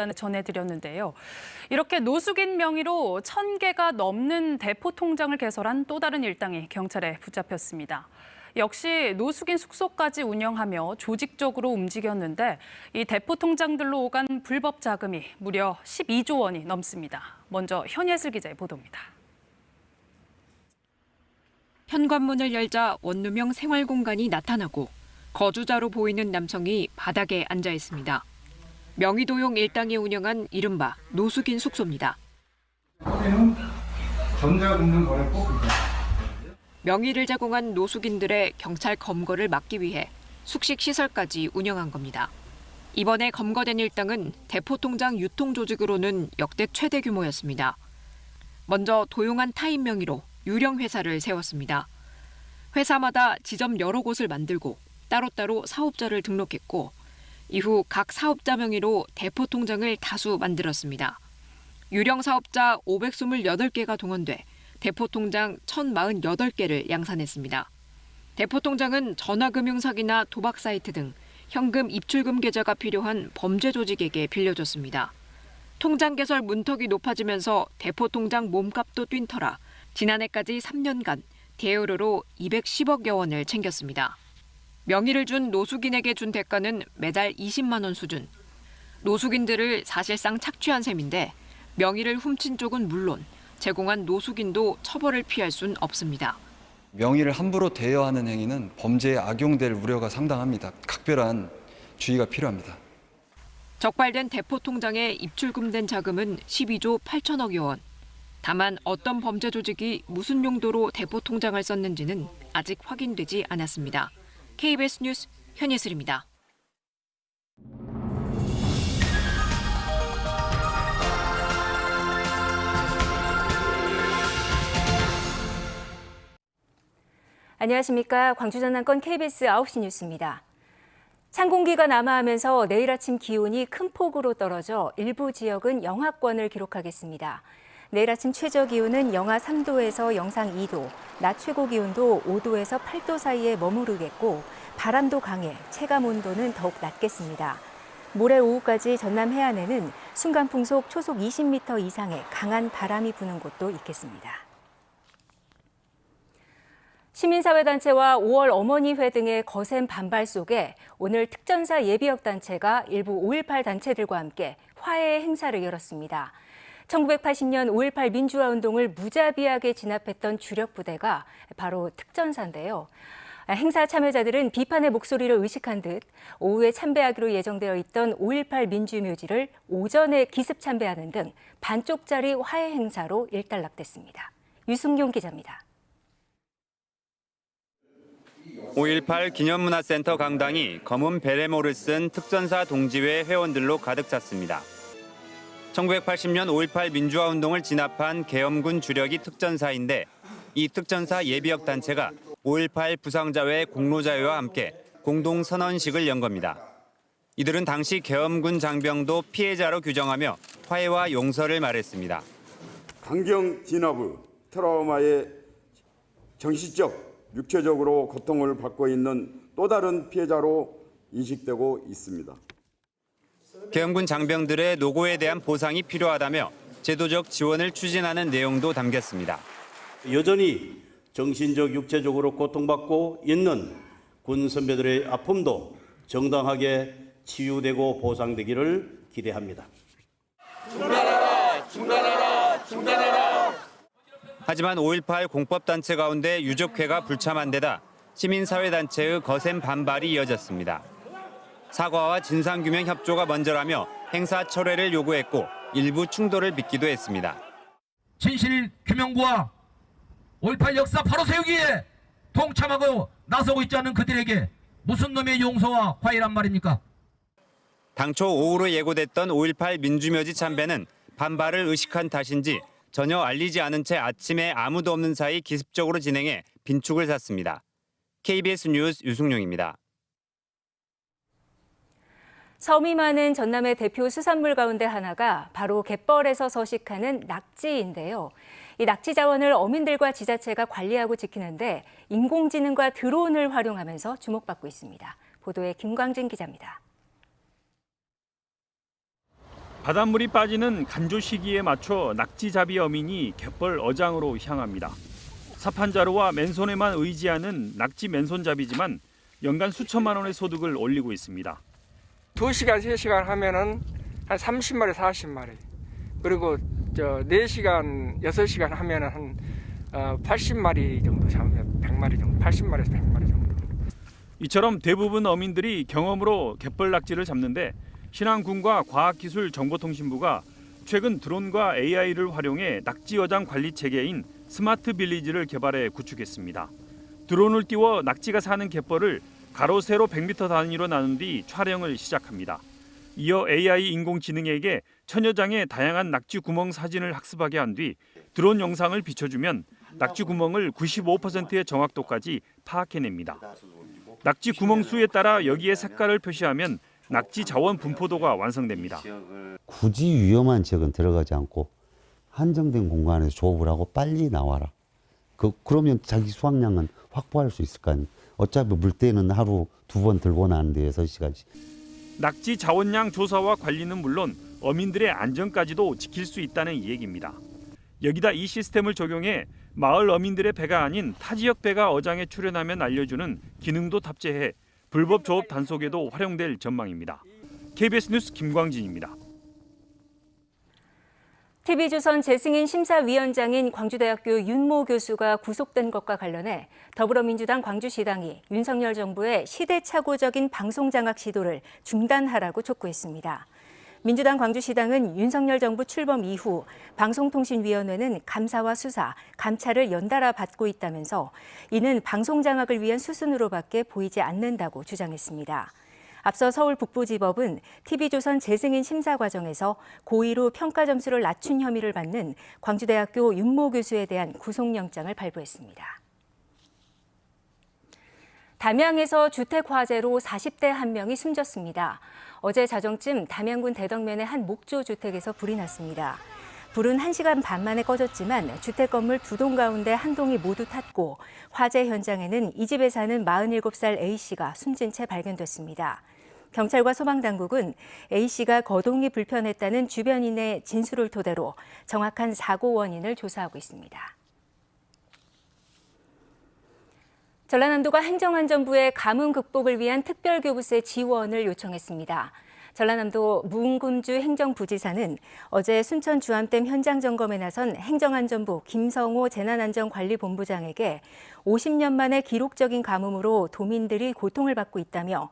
있다는 전해드렸는데요. 이렇게 노숙인 명의로 천 개가 넘는 대포 통장을 개설한 또 다른 일당이 경찰에 붙잡혔습니다. 역시 노숙인 숙소까지 운영하며 조직적으로 움직였는데 이 대포 통장들로 오간 불법 자금이 무려 12조 원이 넘습니다. 먼저 현예슬 기자의 보도입니다. 현관문을 열자 원룸형 생활 공간이 나타나고 거주자로 보이는 남성이 바닥에 앉아 있습니다. 명의도용 일당이 운영한 이른바 노숙인 숙소입니다. 전자금융 거래법. 명의를 제공한 노숙인들의 경찰 검거를 막기 위해 숙식 시설까지 운영한 겁니다. 이번에 검거된 일당은 대포통장 유통 조직으로는 역대 최대 규모였습니다. 먼저 도용한 타인 명의로 유령 회사를 세웠습니다. 회사마다 지점 여러 곳을 만들고 따로따로 사업자를 등록했고 이후 각 사업자 명의로 대포 통장을 다수 만들었습니다. 유령 사업자 528개가 동원돼 대포 통장 1,048개를 양산했습니다. 대포 통장은 전화금융 사기나 도박 사이트 등 현금 입출금 계좌가 필요한 범죄 조직에게 빌려줬습니다. 통장 개설 문턱이 높아지면서 대포 통장 몸값도 뛴 터라 지난해까지 3년간 대여료로 210억여 원을 챙겼습니다. 명의를 준 노숙인에게 준 대가는 매달 20만 원 수준. 노숙인들을 사실상 착취한 셈인데 명의를 훔친 쪽은 물론 제공한 노숙인도 처벌을 피할 순 없습니다. 명의를 함부로 대여하는 행위는 범죄에 악용될 우려가 상당합니다. 각별한 주의가 필요합니다. 적발된 대포 통장에 입출금된 자금은 12조 8천억여 원. 다만 어떤 범죄 조직이 무슨 용도로 대포 통장을 썼는지는 아직 확인되지 않았습니다. KBS 뉴스 현예슬입니다. 안녕하십니까. 광주 전남권 KBS 9시 뉴스입니다. 찬 공기가 남하하면서 내일 아침 기온이 큰 폭으로 떨어져 일부 지역은 영하권을 기록하겠습니다. 내일 아침 최저 기온은 영하 3도에서 영상 2도, 낮 최고 기온도 5도에서 8도 사이에 머무르겠고 바람도 강해 체감 온도는 더욱 낮겠습니다. 모레 오후까지 전남 해안에는 순간 풍속 초속 20m 이상의 강한 바람이 부는 곳도 있겠습니다. 시민사회단체와 5월 어머니회 등의 거센 반발 속에 오늘 특전사 예비역 단체가 일부 5.18 단체들과 함께 화해 행사를 열었습니다. 1980년 5.18 민주화 운동을 무자비하게 진압했던 주력 부대가 바로 특전사인데요. 행사 참여자들은 비판의 목소리를 의식한 듯 오후에 참배하기로 예정되어 있던 5.18 민주묘지를 오전에 기습 참배하는 등 반쪽짜리 화해 행사로 일단락됐습니다. 유승용 기자입니다. 5.18 기념문화센터 강당이 검은 베레모를 쓴 특전사 동지회 회원들로 가득 찼습니다. 1980년 5.18 민주화 운동을 진압한 계엄군 주력이 특전사인데 이 특전사 예비역 단체가 5.18 부상자회 공로자회와 함께 공동 선언식을 연 겁니다. 이들은 당시 계엄군 장병도 피해자로 규정하며 화해와 용서를 말했습니다. 강경 진압의 트라우마에 정신적, 육체적으로 고통을 받고 있는 또 다른 피해자로 인식되고 있습니다. 계엄군 장병들의 노고에 대한 보상이 필요하다며 제도적 지원을 추진하는 내용도 담겼습니다. 여전히 정신적, 육체적으로 고통받고 있는 군 선배들의 아픔도 정당하게 치유되고 보상되기를 기대합니다. 하지만 5.18 공법단체 가운데 유족회가 불참한 데다 시민사회단체의 거센 반발이 이어졌습니다. 사과와 진상규명 협조가 먼저라며 행사 철회를 요구했고 일부 충돌을 빚기도 했습니다. 진실 규명과 5.18 역사 바로 세우기에 동참하고 나서고 있지 않은 그들에게 무슨 놈의 용서와 화해란 말입니까? 당초 오후로 예고됐던 5.18 민주묘지 참배는 반발을 의식한 탓인지 전혀 알리지 않은 채 아침에 아무도 없는 사이 기습적으로 진행해 빈축을 샀습니다. KBS 뉴스 유승용입니다. 섬이 많은 전남의 대표 수산물 가운데 하나가 바로 갯벌에서 서식하는 낙지인데요. 이 낙지 자원을 어민들과 지자체가 관리하고 지키는데 인공지능과 드론을 활용하면서 주목받고 있습니다. 보도에 김광진 기자입니다. 바닷물이 빠지는 간조 시기에 맞춰 낙지잡이 어민이 갯벌 어장으로 향합니다. 사판자루와 맨손에만 의지하는 낙지 맨손잡이지만 연간 수천만 원의 소득을 올리고 있습니다. 2시간, 3시간 하면은 한 30마리, 40마리. 그리고 저 4시간, 6시간 하면은 한 어, 80마리 정도 잡으면 100마리 정도, 80마리에서 100마리 정도. 이처럼 대부분 어민들이 경험으로 갯벌 낙지를 잡는데 신안군과 과학기술정보통신부가 최근 드론과 AI를 활용해 낙지 어장 관리 체계인 스마트 빌리지를 개발해 구축했습니다. 드론을 띄워 낙지가 사는 갯벌을 가로 세로 100m 단위로 나눈 뒤 촬영을 시작합니다. 이어 AI 인공지능에게 천여 장의 다양한 낙지 구멍 사진을 학습하게 한 뒤 드론 영상을 비춰주면 낙지 구멍을 95%의 정확도까지 파악해냅니다. 낙지 구멍 수에 따라 여기에 색깔을 표시하면 낙지 자원 분포도가 완성됩니다. 굳이 위험한 지역은 들어가지 않고 한정된 공간에서 조업을 하고 빨리 나와라. 그 그러면 자기 수확량은 확보할 수 있을 거 아니에요. 어차피 물때는 하루 두 번 들고 나는데 여섯 시간씩. 낙지 자원량 조사와 관리는 물론 어민들의 안전까지도 지킬 수 있다는 얘기입니다. 여기다 이 시스템을 적용해 마을 어민들의 배가 아닌 타 지역 배가 어장에 출연하면 알려주는 기능도 탑재해 불법 조업 단속에도 활용될 전망입니다. KBS 뉴스 김광진입니다. TV조선 재승인 심사위원장인 광주대학교 윤모 교수가 구속된 것과 관련해 더불어민주당 광주시당이 윤석열 정부의 시대착오적인 방송장악 시도를 중단하라고 촉구했습니다. 민주당 광주시당은 윤석열 정부 출범 이후 방송통신위원회는 감사와 수사, 감찰을 연달아 받고 있다면서 이는 방송장악을 위한 수순으로밖에 보이지 않는다고 주장했습니다. 앞서 서울 북부지법은 TV조선 재승인 심사 과정에서 고의로 평가 점수를 낮춘 혐의를 받는 광주대학교 윤모 교수에 대한 구속영장을 발부했습니다. 담양에서 주택 화재로 40대 한 명이 숨졌습니다. 어제 자정쯤 담양군 대덕면의 한 목조 주택에서 불이 났습니다. 불은 1시간 반 만에 꺼졌지만 주택 건물 두 동 가운데 한 동이 모두 탔고 화재 현장에는 이 집에 사는 47살 A씨가 숨진 채 발견됐습니다. 경찰과 소방당국은 A씨가 거동이 불편했다는 주변인의 진술을 토대로 정확한 사고 원인을 조사하고 있습니다. 전라남도가 행정안전부에 가뭄 극복을 위한 특별교부세 지원을 요청했습니다. 전라남도 문금주 행정부지사는 어제 순천 주암댐 현장 점검에 나선 행정안전부 김성호 재난안전관리본부장에게 50년 만에 기록적인 가뭄으로 도민들이 고통을 받고 있다며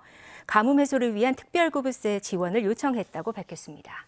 가뭄 해소를 위한 특별교부세 지원을 요청했다고 밝혔습니다.